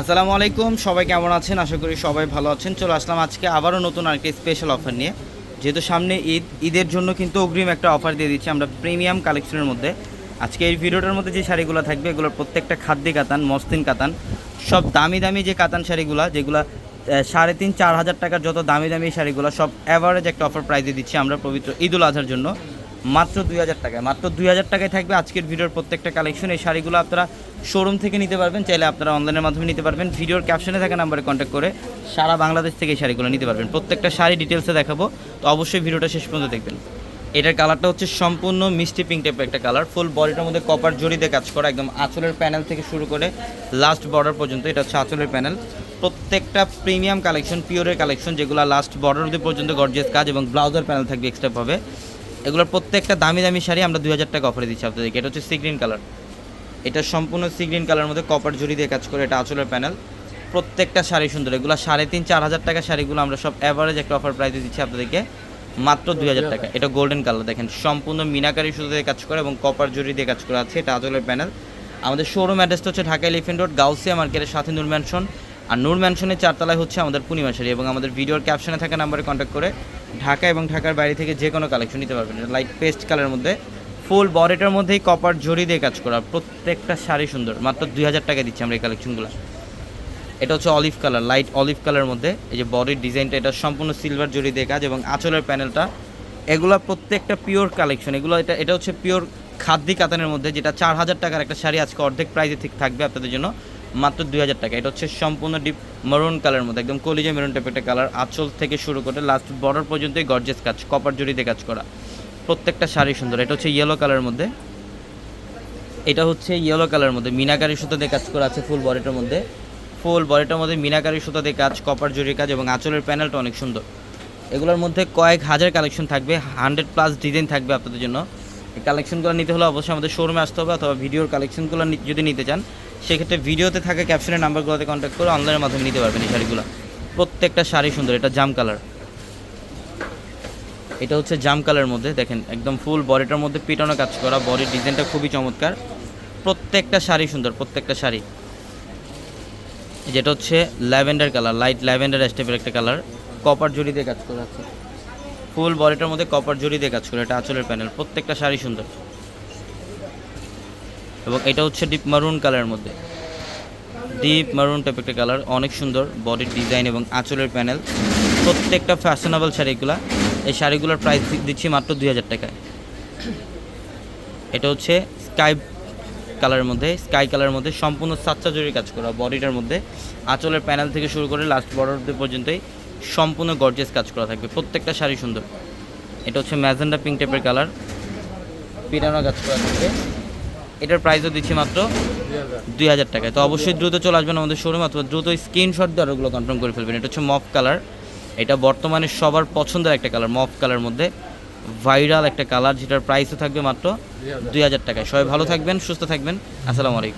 আসসালামু আলাইকুম, সবাই কেমন আছেন? আশা করি সবাই ভালো আছেন। চলে আসলাম আজকে আবারও নতুন আরেকটি স্পেশাল অফার নিয়ে। যেহেতু সামনে ঈদ, ঈদের জন্য কিন্তু অগ্রিম একটা অফার দিয়ে দিচ্ছি আমরা প্রিমিয়াম কালেকশনের মধ্যে। আজকে এই ভিডিওটার মধ্যে যে শাড়িগুলো থাকবে, এগুলোর প্রত্যেকটা খাদ্যি কাতান মসলিন কাতান। সব দামি দামি যে কাতান শাড়িগুলো, যেগুলো সাড়ে তিন, চার হাজার টাকার যত দামি দামি শাড়িগুলো, সব অ্যাভারেজ একটা অফার প্রাইজে দিচ্ছি আমরা পবিত্র ঈদুল আজহার জন্য। মাত্র দুই হাজার টাকায়। মাত্র দুই হাজার টাকায় থাকবে আজকের ভিডিওর প্রত্যেকটা কালেকশন এই শাড়িগুলো আপনারা শোরুম থেকে নিতে পারবেন, চাইলে আপনারা অনলাইনের মাধ্যমে নিতে পারবেন। ভিডিওর ক্যাপশনে থাকা নাম্বারে কন্ট্যাক্ট করে সারা বাংলাদেশ থেকে এই শাড়িগুলো নিতে পারবেন। প্রত্যেকটা শাড়ি ডিটেলসে দেখাবো, তো অবশ্যই ভিডিওটা শেষ পর্যন্ত দেখবেন। এটার কালারটা হচ্ছে সম্পূর্ণ মিষ্টি পিঙ্ক টাইপের একটা কালার ফুল বডিটার মধ্যে কপার জড়িতে কাজ করা, একদম আঁচলের প্যানেল থেকে শুরু করে লাস্ট বর্ডার পর্যন্ত এটা হচ্ছে আঁচলের প্যানেল প্রত্যেকটা প্রিমিয়াম কালেকশন পিওরের কালেকশন যেগুলো লাস্ট বর্ডার পর্যন্ত গর্জিয়াস কাজ এবং ব্লাউজার প্যানেল থাকবে এক্সট্রা পাবে। এগুলোর প্রত্যেকটা দামি দামি শাড়ি আমরা দুই হাজার টাকা অফারে দিচ্ছি আপনাদেরকে। এটা হচ্ছে সি গ্রিন কালার এটা সম্পূর্ণ সি গ্রিন কালার মধ্যে কপার জড়ি দিয়ে কাজ করে এটা আঁচলের প্যানেল প্রত্যেকটা শাড়ি সুন্দর। এগুলো সাড়ে তিন, চার হাজার টাকা শাড়িগুলো আমরা সব অ্যাভারেজ একটা অফার প্রাইসে দিচ্ছি আপনাদেরকে। মাত্র দুই হাজার টাকা। এটা গোল্ডেন কালার দেখেন। সম্পূর্ণ মিনাকারি সুতো দিয়ে কাজ করে এবং কপার জড়ি দিয়ে কাজ করা আছে। এটা আঁচলের প্যানেল আমাদের শোরুম অ্যাড্রেসটা হচ্ছে ঢাকা এলিফেন্ট রোড গাউসিয়া মার্কেটের সাথে নূর ম্যানশন আর নূর ম্যানশনের চারতলায় হচ্ছে আমাদের পূর্ণিমা শাড়ি এবং আমাদের ভিডিওর ক্যাপশনে থাকা নাম্বারে কন্ট্যাক্ট করে ঢাকা এবং ঢাকার বাইরে থেকে যে কোনো কালেকশন নিতে পারবেন। লাইট পেস্ট কালারের মধ্যে ফুল বডিটার মধ্যেই কপার জড়ি দিয়ে কাজ করা। প্রত্যেকটা শাড়ি সুন্দর। মাত্র দুই হাজার টাকা দিচ্ছি আমরা এই কালেকশনগুলো এটা হচ্ছে অলিভ কালার লাইট অলিভ কালারের মধ্যে। এই যে বডির ডিজাইনটা এটা সম্পূর্ণ সিলভার জড়ি দিয়ে কাজ এবং আঁচলের প্যানেলটা এগুলো প্রত্যেকটা পিওর কালেকশন এগুলো এটা এটা হচ্ছে পিওর খাদ্যি কাতানের মধ্যে যেটা চার হাজার টাকার একটা শাড়ি আজকে অর্ধেক প্রাইজে ঠিক থাকবে আপনাদের জন্য। মাত্র দুই হাজার টাকা। এটা হচ্ছে সম্পূর্ণ ডিপ মেরুন কালারের মধ্যে, একদম কলিজা মেরুন টাইপের একটা কালার আঁচল থেকে শুরু করে লাস্ট বর্ডার পর্যন্তই গর্জেস কাজ কপার জড়িতে কাজ করা। প্রত্যেকটা শাড়ি সুন্দর, এটা হচ্ছে ইয়েলো কালারের মধ্যে। এটা হচ্ছে ইয়েলো কালারের মধ্যে, মিনাকারি সুতো দিয়ে কাজ করা আছে ফুল বডিটার মধ্যে। ফুল বডিটার মধ্যে মিনাকারি সুতো দিয়ে কাজ কপার জরি কাজ এবং আঁচলের প্যানেলটা অনেক সুন্দর। এগুলোর মধ্যে কয়েক হাজার কালেকশন থাকবে হান্ড্রেড প্লাস ডিজাইন থাকবে আপনাদের জন্য। কালেকশনগুলো নিতে হলে অবশ্যই আমাদের শোরুমে আসতে হবে অথবা ভিডিওর কালেকশনগুলো যদি নিতে চান, সেক্ষেত্রে ভিডিওতে থাকা ক্যাপশনের নাম্বারগুলোতে কন্ট্যাক্ট করে অনলাইনের মাধ্যমে নিতে পারবেন এই শাড়িগুলো। প্রত্যেকটা শাড়ি সুন্দর, এটা জাম কালার এটা হচ্ছে জাম কালারের মধ্যে, দেখেন, একদম ফুল বডিটার মধ্যে পিটানো কাজ করা বডির ডিজাইনটা খুবই চমৎকার। প্রত্যেকটা শাড়ি সুন্দর, প্রত্যেকটা শাড়ি। যেটা হচ্ছে ল্যাভেন্ডার কালার লাইট ল্যাভেন্ডার স্টেপের একটা কালার কপার জড়ি দিয়ে কাজ করা আছে। ফুল বডিটার মধ্যে কপার জড়ি দিয়ে কাজ করে, এটা আঁচলের প্যানেল প্রত্যেকটা শাড়ি সুন্দর। এবং এটা হচ্ছে ডিপ মারুন কালারের মধ্যে। ডিপ মারুন টাইপ একটা কালার অনেক সুন্দর বডির ডিজাইন এবং আঁচলের প্যানেল প্রত্যেকটা ফ্যাশনেবল শাড়িগুলা, এই শাড়িগুলোর প্রাইস দিচ্ছি মাত্র দুই হাজার টাকায়। এটা হচ্ছে স্কাই কালারের মধ্যে স্কাই কালারের মধ্যে সম্পূর্ণ সাচ্চা জরি কাজ করা বডিটার মধ্যে। আঁচলের প্যানেল থেকে শুরু করে লাস্ট বর্ডার পর্যন্তই সম্পূর্ণ গর্জেস কাজ করা থাকবে। প্রত্যেকটা শাড়ি সুন্দর। এটা হচ্ছে ম্যাজেন্ডা পিঙ্ক টাইপের কালার পিটানো কাজ করা থাকবে। এটার প্রাইসও দিচ্ছি মাত্র দুই হাজার টাকায়। তো অবশ্যই দ্রুত চলে আসবেন আমাদের শোরুম অথবা দ্রুত স্ক্রিনশট দিয়ে ওগুলো কনফার্ম করে ফেলবেন। এটা হচ্ছে মফ কালার এটা বর্তমানে সবার পছন্দের একটা কালার মফ কালার মধ্যে ভাইরাল একটা কালার যেটার প্রাইসও থাকবে মাত্র দুই হাজার টাকায়। সবাই ভালো থাকবেন, সুস্থ থাকবেন। আসসালামু আলাইকুম।